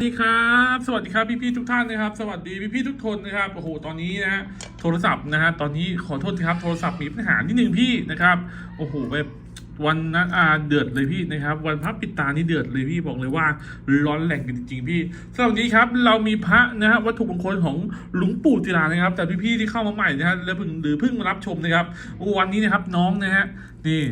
สวัสดีครับสวัสดีครับพี่ๆทุกท่านนะครับ สวัสดีพี่ๆทุกคนนะครับโอ้โหตอนนี้นะฮะโทรศัพท์นะฮะตอนนี้ขอโทษครับโทรศัพท์มีปัญหานิดนึงพี่นะครับโอ้โหแบบวันนั้นอาเดือดเลยพี่นะครับ วันพระปิดตานี่เดือดเลยพี่บอกเลยว่าร้อนแรงกันจริงๆพี่สำหรับวันนี้ครับเรามีพระนะฮะวัตถุมงคลของหลวงปู่จิรานะครับ แต่พี่ๆที่เข้ามาใหม่นะฮะแล้วเพิ่งหรือเพิ่งมารับชมนะครับวันนี้นะครับน้องนะฮะนี่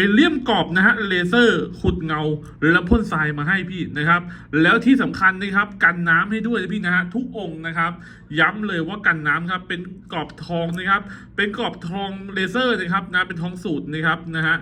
ไปเลี่ยมกรอบนะฮะเลเซอร์ขุดเงา แล้วพ่นทรายมาให้พี่นะครับ แล้วที่สำคัญนะครับกันน้ำให้ด้วยพี่นะฮะทุกองค์นะครับ ย้ำเลยว่ากันน้ำครับเป็นกรอบทองนะครับ เป็นกรอบทองเลเซอร์นะครับนะเป็นทองสูตรนะครับนะฮะ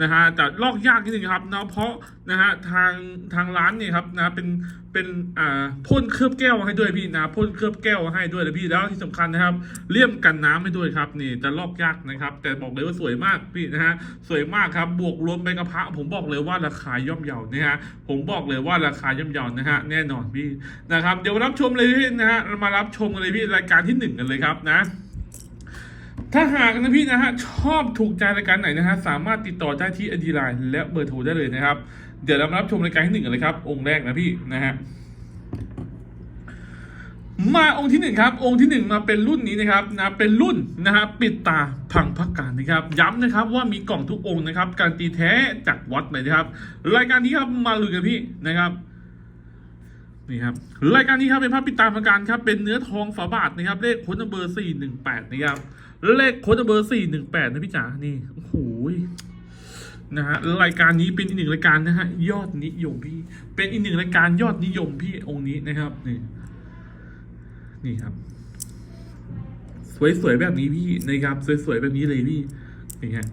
นะฮะแต่ลอกยากนิดนึงครับนะเพราะนะฮะทางทางร้านเนี่ยครับนะเป็นเป็นอ่าพ่นเคลือบแก้วให้ด้วยพี่นะพ่นเคลือบแก้วให้ด้วยนะพี่แล้วที่สำคัญนะครับเลี่ยมกันน้ำให้ด้วยครับนี่จะลอกยากนะครับ แต่บอกเลยว่าสวยมากพี่นะฮะสวยมากครับบวกรวมไปกับพะผมบอกเลยว่าราคาย่อมเยานะฮะผมบอกเลยว่าราคาย่อมเยานะฮะแน่นอนพี่นะครับเดี๋ยวรับชมเลยพี่นะฮะมารับชมกันเลยพี่รายการที่หนึ่งกันเลยครับนะ ถ้าหากนะพี่นะฮะชอบถูกใจรายการไหนนะฮะสามารถติดต่อได้ที่อดีไลน์และเบอร์โทรได้เลยนะครับ เดี๋ยวเรามารับชมรายการที่หนึ่งกันเลยครับ องค์แรกนะพี่นะฮะมาองค์ที่หนึ่งครับ องค์ที่หนึ่งมาเป็นรุ่นนี้นะครับนะเป็นรุ่นนะฮะปิดตาพังพักการนะครับ ย้ำนะครับว่ามีกล่องทุกองค์นะครับ การตีแท้จากวัดเลยนะครับ รายการนี้ครับมาลุยกันพี่นะครับนี่ครับรายการนี้ครับเป็นภาพปิดตาประการครับเป็นเนื้อทองฝาบาทนะครับเลขค้นเบอร์สี่หนึ่งแปดนะครับ เลขโค้ดเบอร์สี่หนึ่งแปดนะพี่จ๋านี่โอ้โหนะฮะรายการนี้เป็นอีกหนึ่งรายการนะฮะยอดนิยมพี่ เป็นอีกหนึ่งรายการยอดนิยมพี่องค์นี้นะครับนี่นี่ครับ สวยๆแบบนี้พี่นะครับ สวยๆแบบนี้เลยพี่นี่ฮะ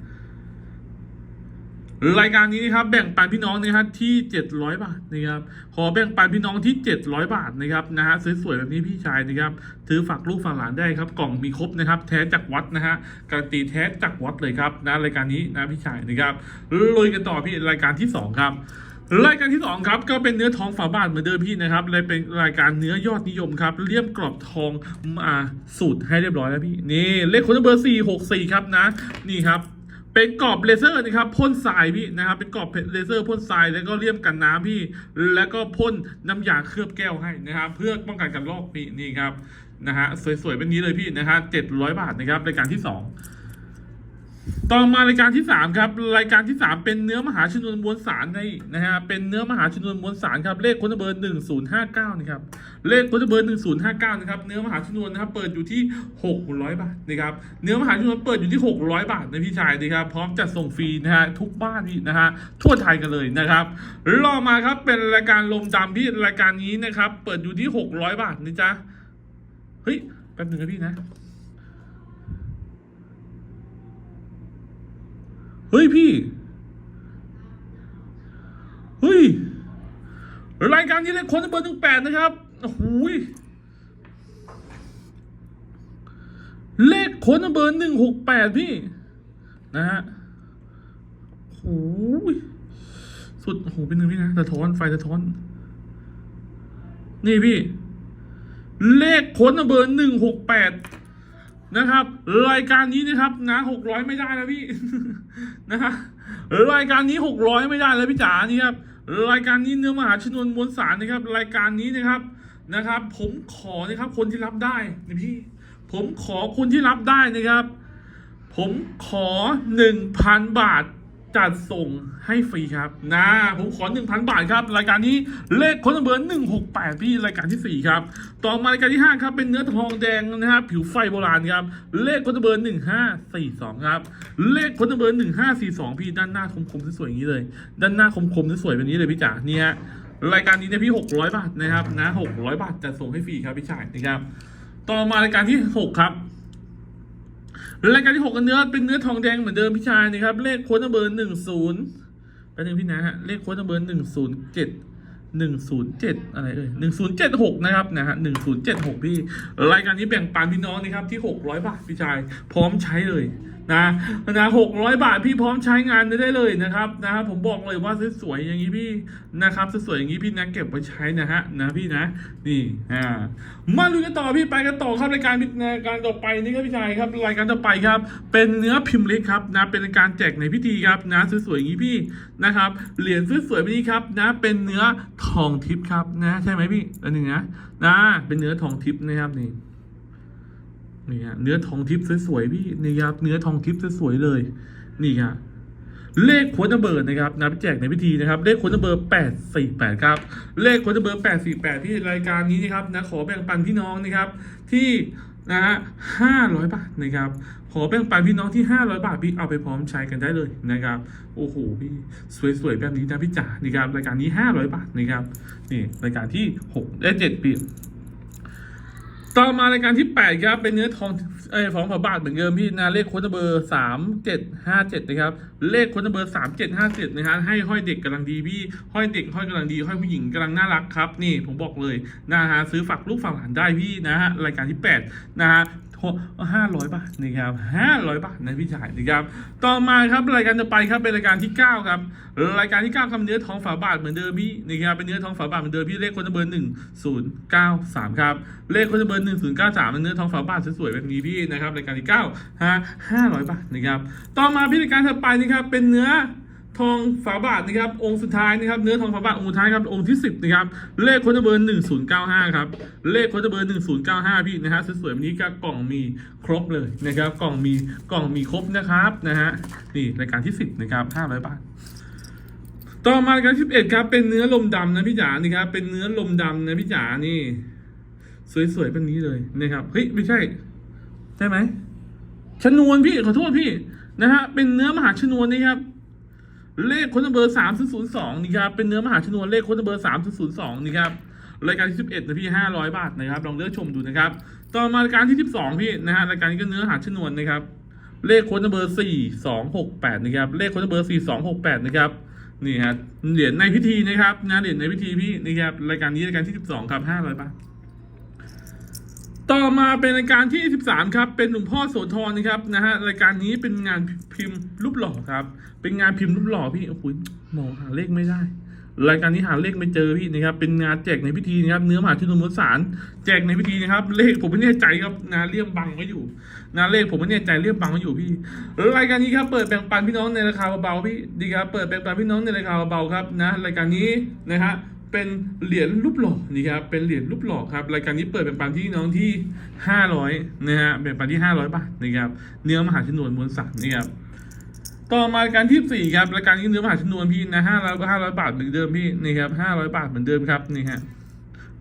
รายการนี้นะครับแบ่งปันพี่น้องนะครับที่ 700 บาทนะครับขอแบ่งปันพี่น้องที่ 700 บาทนะครับนะฮะสวยๆแบบนี้พี่ชายนะครับถือฝากลูกฝากหลานได้ครับ กล่องมีครบนะครับ แท้จากวัดนะฮะการนตีแท้จากวัดเลยครับนะรายการนี้นะพี่ชายนะครับลุยกันต่อพี่รายการที่สองครับรายการที่สองครับก็เป็นเนื้อทองฝาบาทเหมือนเดิมพี่นะครับเลยเป็นรายการเนื้อยอดนิยมครับเลี่ยมกรอบทองมาสูตรให้เรียบร้อยแล้วพี่นี่เลขคนเบอร์สี่หกสี่ครับนะนี่ครับ เป็นกรอบเลเซอร์นะครับพ่นทรายพี่นะครับ เป็นกรอบเลเซอร์พ่นทรายแล้วก็เลี่ยมกันน้ำพี่ แล้วก็พ่นน้ำยาเคลือบแก้วให้นะครับเพื่อป้องกันการลอกพี่นี่ครับนะฮะสวยๆแบบนี้เลยพี่นะฮะเจ็ดร้อยบาทนะครับรายการที่สอง ต่อมารายการที่สามครับรายการที่สามเป็นเนื้อมหาชนวนมวลสารในนะฮะเป็นเนื้อมหาชนวนมวลสารครับเลขคนเบอร์หนึ่งศูนย์ห้าเก้านะครับเลขคนเบอร์หนึ่งศูนย์ห้าเก้านะครับเนื้อมหาชนวนนะครับเปิดอยู่ที่หกร้อยบาทนะครับเนื้อมหาชนวนเปิดอยู่ที่หกร้อยบาทนะพี่ชายนะครับพร้อมจัดส่งฟรีนะฮะทุกบ้านพี่นะฮะทั่วไทยกันเลยนะครับรอมาครับเป็นรายการลมดำพี่รายการนี้นะครับเปิดอยู่ที่หกร้อยบาทนะจ๊ะเฮ้ยแป๊บหนึงนะพี่นะ เฮ้ยพี่ เฮ้ย รายการนี้เลขคนเบอร์หนึ่งแปดนะครับ โอ้โหเลขคนเบอร์หนึ่งหกแปดพี่ นะฮะโอ้โหยสุดโอ้โหเป็นหนึ่งพี่นะสะท้อนไฟสะท้อน นี่พี่ เลขคนเบอร์หนึ่งหกแปด นะครับ รายการนี้นะครับนะหกร้อยไม่ได้แล้วพี่นะฮะรายการนี้หกร้อยไม่ได้แล้วพี่จ๋านี่ครับรายการนี้เนื้อมหาชนวนมวลสารนะครับ รายการนี้นะครับนะครับ ผมขอนะครับคนที่รับได้นะพี่ ผมขอคนที่รับได้นะครับ ผมขอหนึ่งพันบาท จัดส่งให้ฟรีครับนะผมขอหนึ่งพันบาทครับ รายการนี้เลขคนเบอร์หนึ่งหกแปดพี่รายการที่สี่ครับ ต่อมารายการที่ห้าครับ เป็นเนื้อทองแดงนะครับผิวไฟโบราณครับ เลขคนเบอร์หนึ่งห้าสี่สองครับ เลขคนเบอร์หนึ่งห้าสี่สองพี่ด้านหน้าคมๆสวยๆอย่างนี้เลย ด้านหน้าคมๆสวยๆแบบนี้เลยพี่จ๋าเนี่ยรายการนี้เนี่ยพี่หกร้อยบาทนะครับนะหกร้อยบาทจะส่งให้ฟรีครับพี่ชายนะครับต่อมารายการที่หกครับ รายการที่หกกันเนื้อเป็นเนื้อทองแดงเหมือนเดิมพี่ชายนะครับ เลขโค้ดนัมเบอร์หนึ่งศูนย์แป๊บนึงพี่นะฮะเลขโค้ดนัมเบอร์หนึ่งศูนย์เจ็ดหนึ่งศูนย์เจ็ดอะไรเอ่ยหนึ่งศูนย์เจ็ดหกนะครับนะฮะหนึ่งศูนย์เจ็ดหกพี่รายการนี้แบ่งปันพี่น้องนะครับที่หกร้อยบาทพี่ชาย พร้อมใช้เลย นะนะหกร้อยบาทพี่พร้อมใช้งานได้เลยนะครับนะครับผมบอกเลยว่าสวยๆอย่างนี้พี่นะครับสวยๆอย่างนี้พี่นะเก็บไว้ใช้นะฮะนะพี่นะนี่อ่ามาดูกันต่อพี่ไปกันต่อครับรายการรายการต่อไปนี่ครับพี่ชายครับรายการต่อไปครับ เป็นเนื้อพิมพ์เล็กครับนะเป็นการแจกในพิธีครับนะสวยๆอย่างนี้พี่นะครับเหรียญสวยๆแบบนี้ครับนะเป็นเนื้อทองทิพย์ครับนะใช่ไหมพี่อันหนึ่งนะนะเป็นเนื้อทองทิพย์นะครับนี่ นี่ฮะเนื้อทองทิพย์สวยๆพี่นี่ครับเนื้อทองทิพย์สวยๆเลย นี่ฮะเลขควอเตอร์เบอร์นะครับนะไปแจกในพิธีนะครับ เลขควอเตอร์เบอร์แปดสี่แปดครับ เลขควอเตอร์เบอร์แปดสี่แปดที่รายการนี้นะครับนะขอแบ่งปันพี่น้องนะครับ ที่นะฮะห้าร้อยบาทนะครับ ขอแบ่งปันพี่น้องที่ห้าร้อยบาทพี่เอาไปพร้อมใช้กันได้เลยนะครับ โอ้โหพี่สวยๆแบบนี้นะพี่จ๋านี่ครับรายการนี้ห้าร้อยบาทนะครับนี่รายการที่หกและเจ็ดปี ต่อมารายการที่ 8 ครับ เป็นเนื้อทองเอ้ของผาบาทเหมือนเดิมพี่นะเลขค้ดเบอร์สามเจ็ดห้าเจ็ดนะครับ เลขค้ดเบอร์สามเจ็ดห้าเจ็ดนะฮะให้ห้อยเด็กกำลังดีพี่ห้อยเด็กห้อยกำลังดี ห้อยผู้หญิงกำลังน่ารักครับ นี่ผมบอกเลยนะฮะซื้อฝากลูกฝากหลานได้พี่นะฮะรายการที่ 8 นะฮะ ห้าร้อยบาทนะครับห้าร้อยบาทนะพี่ชายนะครับต่อมาครับรายการต่อไปครับเป็นรายการที่9ครับรายการที่9ครับเนื้อทองฝาบาทเหมือนเดิมพี่นะครับเป็นเนื้อทองฝาบาทเหมือนเดิมพี่เลขคนเบอร์หนึ่งศูนย์เก้าสามครับเลขคนเบอร์หนึ่งศูนย์เก้าสามเป็นเนื้อทองฝาบาทสวยๆแบบนี้พี่นะครับรายการที่เก้าฮะห้าร้อยบาทนะครับต่อมาพี่รายการถัดไปนะครับเป็นเนื้อ ทองฝาบาทนะครับองค์สุดท้ายนะครับเนื้อทองฝาบาทองค์สุดท้ายครับองค์ที่ 10นะครับเลขโค้ดเบอร์1095ครับเลขโค้ดเบอร์1095พี่นะฮะสวยๆแบบนี้ก็กล่องมีครบเลยนะครับกล่องมีกล่องมีครบนะครับนะฮะนี่รายการที่ 10นะครับ500บาทต่อมารายการที่11ครับเป็นเนื้อลมดำนะพี่จ๋านี่ครับเป็นเนื้อลมดำนะพี่จ๋านี่สวยๆแบบนี้เลยนะครับเฮ้ยไม่ใช่ใช่ไหมชนวนพี่ขอโทษพี่นะฮะเป็นเนื้อมหาชนวนนี่ครับ เลขคนเบอร์สามศูนย์สองนี่ครับเป็นเนื้อมหาชนวนเลขคนเบอร์สามศูนย์สองนี่ครับรายการที่สิบเอ็ดนะพี่ห้าร้อยบาทนะครับลองเลือกชมดูนะครับต่อมารายการที่สิบสองพี่นะฮะรายการนี้ก็เนื้อหาชนวนนะครับเลขคนเบอร์สี่สองหกแปดนะครับเลขคนเบอร์สี่สองหกแปดนะครับนี่ฮะเหรียญในพิธีนะครับนะเหรียญในพิธีพี่นี่ครับรายการนี้รายการที่สิบสองครับห้าร้อยบาท ต่อมาเป็นรายการที่ 13 ครับ เป็นหลวงพ่อโสธรนะครับนะฮะรายการนี้เป็นงานพิมพ์รูปหล่อครับ เป็นงานพิมพ์รูปหล่อพี่โอ้โหมองหาเลขไม่ได้ รายการนี้หาเลขไม่เจอพี่นะครับ เป็นงานแจกในพิธีนะครับ เนื้อมหาชนวนมวลสารแจกในพิธีนะครับ เลขผมไม่แน่ใจครับนะเลี่ยมบังไว้อยู่นะเลขผมไม่แน่ใจเลี่ยมบังไว้อยู่พี่ รายการนี้ครับเปิดแบ่งปันพี่น้องในราคาเบาๆพี่ดีครับเปิดแบ่งปันพี่น้องในราคาเบาๆครับนะรายการนี้นะฮะ เป็นเหรียญรูปหล่อนี่ครับเป็นเหรียญรูปหล่อครับรายการนี้เปิดเป็นปันที่น้องที่ห้าร้อยนะฮะเป็นปันที่ห้าร้อยบาทนะครับเนื้อมหาชนวนมวลสารนี่ครับต่อมารายการที่สี่ครับรายการนี้เนื้อมหาชนวนพี่นะห้าร้อยก็ห้าร้อยบาทเหมือนเดิมพี่นี่ครับห้าร้อยบาทเหมือนเดิมครับนี่ฮะ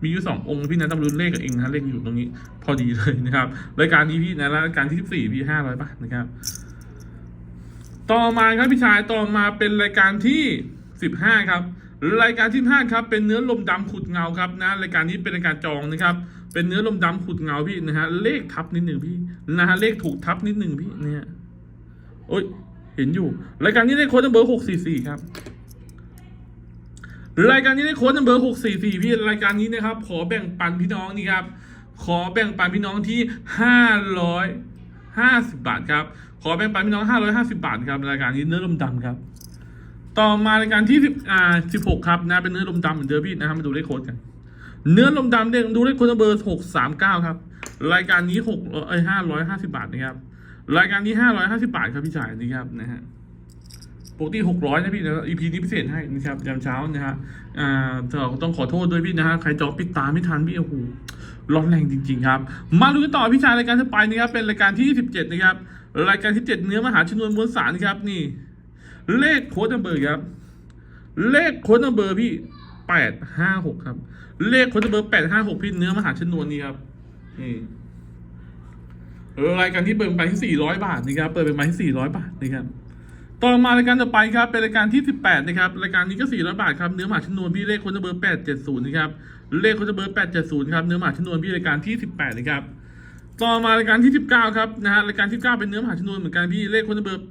มีอยู่สององค์พี่นะต้องรุนเลขกับเองนะเลขอยู่ตรงนี้ พอดีเลยนะครับรายการนี้พี่นะรายการที่สี่พี่ห้าร้อยบาทนะครับ ต่อมาครับพี่ชายต่อมาเป็นรายการที่สิบห้าครับ รายการที่ห้าครับเป็นเนื้อลมดำขุดเงาครับนะรายการนี้เป็นรายการจองนะครับ เป็นเนื้อลมดำขุดเงาพี่นะฮะเลขทับนิดหนึ่งพี่นะฮะเลขถูกทับนิดหนึ่งพี่เนี่ยโอ้ยเห็นอยู่รายการนี้ได้โค้ดเบอร์หกสี่สี่ครับรายการนี้ได้โค้ดเบอร์หกสี่สี่พี่รายการนี้นะครับ ขอแบ่งปันพี่น้องนี่ครับ ขอแบ่งปันพี่น้องที่ห้าร้อยห้าสิบบาทครับขอแบ่งปันพี่น้องห้าร้อยห้าสิบาทครับรายการนี้เนื้อลมดำครับ ต่อมารายการที่สิบอ่าสิบหกครับนะเป็นเนื้อลมดำเหมือนเดิมพี่นะครับมาดูเลขโค้ดกัน เนื้อลมดำเด็กดูเลขโค้ดเบอร์หกสามเก้าครับ รายการนี้หกเอ้ห้าร้อยห้าสิบาทนะครับรายการนี้ห้าร้อยห้าสิบาทครับพี่ชายนี่ครับนะฮะปกติหกร้อยนะพี่นะ EP นี้พิเศษให้นะครับยามเช้านะฮะอ่าต้องขอโทษด้วยพี่นะฮะใครจอปิดตาไม่ทันพี่โอ้โหร้อนแรงจริง ๆ ครับ มาดูกันต่อพี่ชายรายการต่อไปนะครับเป็นรายการที่สิบเจ็ดนะครับรายการที่เจ็ดเนื้อมหาชนวนมวลสารนะครับนี่ เลขโค้ดนัมเบอร์ครับ เลขโค้ดนัมเบอร์พี่แปดห้าหกครับ เลขโค้ดนัมเบอร์แปดห้าหกพี่เนื้อมหาชนวนนี่ครับนี่รายการที่เปิดไปที่สี่ร้อยบาทนะครับ เปิดเป็นไปที่สี่ร้อยบาทนะครับ ต่อมารายการต่อไปครับ เป็นรายการที่18นะครับ รายการนี้ก็400บาทครับ เนื้อหมาชนวนพี่เลขคนเบอร์870นะครับ เลขคนเบอร์870ครับ เนื้อหมาชนวนพี่รายการที่18นะครับ ต่อมารายการที่ 19 ครับนะฮะรายการที่ 9 เป็นเนื้อมหาชนวนเหมือนกันพี่เลขคนเบอร์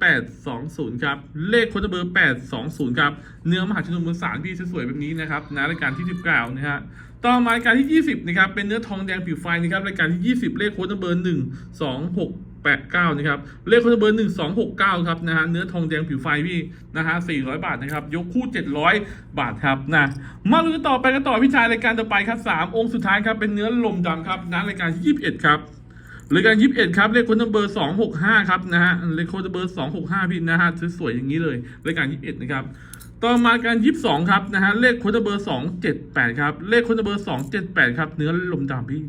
820 ครับ เลขคนเบอร์ 820 ครับ เนื้อมหาชนวนบนสารพี่สวยๆแบบนี้นะครับนะรายการที่ 19 นะฮะต่อมารายการที่ 20 นะครับ เป็นเนื้อทองแดงผิวไฟนะครับรายการที่ 20 เลขค้ดเบอร์ 1 2 6แปดเก้านะครับเลขค้ดเบอร์หนึ่งสองหกเก้าครับนะฮะเนื้อทองแดงผิวไฟพี่นะฮะสี่ร้อยบาทนะครับยกคู่เจ็ดร้อยบาทครับนะมาลุ้นต่อไปกันต่อพี่ชายรายการต่อไปครับสามองค์สุดท้ายครับเป็นเนื้อลมดำครับนะรายการที่ยี่สิบเอ็ดครับ รายการยี่สิบเอ็ดครับเลขค้ดเบอร์สองหกห้าครับนะฮะเลขค้ดเบอร์สองหกห้าพี่นะฮะสวยๆอย่างนี้เลยรายการยี่สิบเอ็ดนะครับต่อมาการยี่สิบสองครับนะฮะเลขค้ดเบอร์สองเจ็ดแปดครับเลขค้ดเบอร์สองเจ็ดแปดครับเนื้อลมดำพี่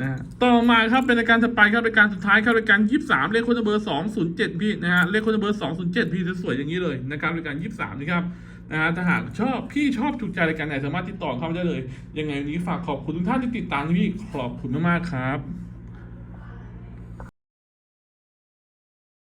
นะฮะต่อมาครับเป็นรายการถัดไปครับรายการสุดท้ายครับรายการยี่สิบสามเลขค้ดเบอร์สองศูนย์เจ็ดพี่นะฮะเลขค้ดเบอร์สองศูนย์เจ็ดพี่สวยๆอย่างนี้เลยนะครับรายการยี่สิบสามนะครับนะฮะถ้าหากชอบพี่ชอบถูกใจรายการไหนสามารถติดต่อเข้ามาได้เลย ยังไงวันนี้ฝากขอบคุณทุกท่านที่ติดตามพี่ขอบคุณมากๆครับ